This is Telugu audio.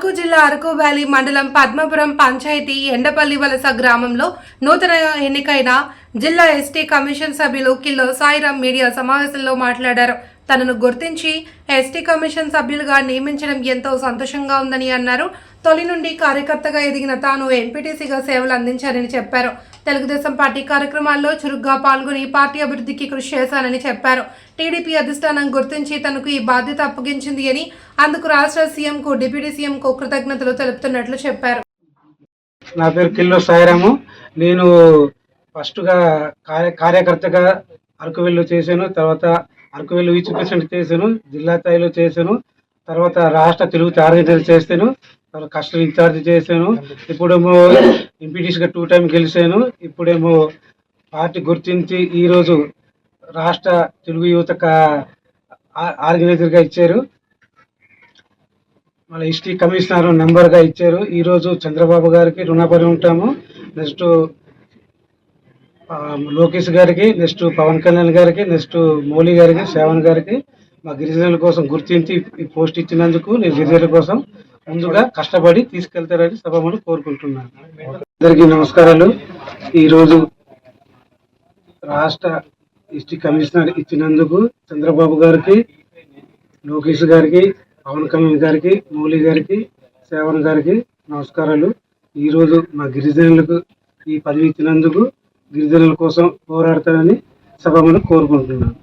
అరకు జిల్లా అరకు వ్యాలీ మండలం పద్మపురం పంచాయతీ ఎండపల్లి వలస గ్రామంలో నూతన ఎన్నికైన జిల్లా ఎస్టీ కమిషన్ సభ్యులు కిల్లో సాయిరాం మీడియా సమావేశంలో మాట్లాడారు. తనను గుర్తించి ఎస్టీ కమిషన్ సభ్యులుగా నియమించడం ఎంతో సంతోషంగా ఉందని అన్నారు. తొలి నుండి కార్యకర్తగా ఎదిగిన తాను ఎంపీటీసీగా సేవలు అందించారని చెప్పారు. తెలుగుదేశం పార్టీ కార్యక్రమాల్లో చురుగ్గా పాల్గొని పార్టీ అభివృద్ధికి కృషి చేశానని చెప్పారు. టీడీపీ అధిష్టానం గుర్తించి తనకు ఈ బాధ్యత అప్పగించింది అని అందుకు రాష్ట్ర సీఎంకు డిప్యూటీ సీఎంకు కృతజ్ఞతలు తెలుపుతున్నట్లు చెప్పారు. నా పేరు కిల్లో సాయిరాము. నేను ఫస్ట్గా కార్య కార్యకర్తగా అరకు వెళ్ళి చేశాను. తర్వాత అరకువెల్లు విచ్ ప్రెసిడెంట్ చేశాను జిల్లా స్థాయిలో చేశాను తర్వాత రాష్ట్ర తెలుగు ఆర్గనైజర్ చేశాను తర్వాత కస్టమర్ ఇన్ఛార్జ్ చేశాను ఇప్పుడేమో ఎంపీటీసీగా టూ టైం గెలిచాను ఇప్పుడేమో పార్టీ గుర్తించి ఈరోజు రాష్ట్ర తెలుగు యువత కా- ఆర్గనైజర్గా ఇచ్చారు. మన హిస్టరీ కమిషనర్ నెంబర్గా ఇచ్చారు. ఈరోజు చంద్రబాబు గారికి రుణపడి ఉంటాము. నెక్స్ట్ లోకేష్ గారికి నెక్స్ట్ పవన్ కళ్యాణ్ గారికి నెక్స్ట్ మౌలి గారికి శ్రావణ్ గారికి మా గిరిజనుల కోసం గుర్తించి ఈ పోస్ట్ ఇచ్చినందుకు నేను గిరిజనుల కోసం ముందుగా కష్టపడి తీసుకెళ్తారని సభమును కోరుకుంటున్నాను. అందరికీ నమస్కారాలు. ఈరోజు రాష్ట్ర హిస్టరీ కమిషనర్ ఇచ్చినందుకు చంద్రబాబు గారికి లోకేష్ గారికి పవన్ కళ్యాణ్ గారికి మౌలి గారికి శ్రావణ్ గారికి నమస్కారాలు. ఈరోజు మా గిరిజనులకు ఈ పదవి ఇచ్చినందుకు గిరిజనుల కోసం పోరాడతానని సభను కోరుకుంటున్నాను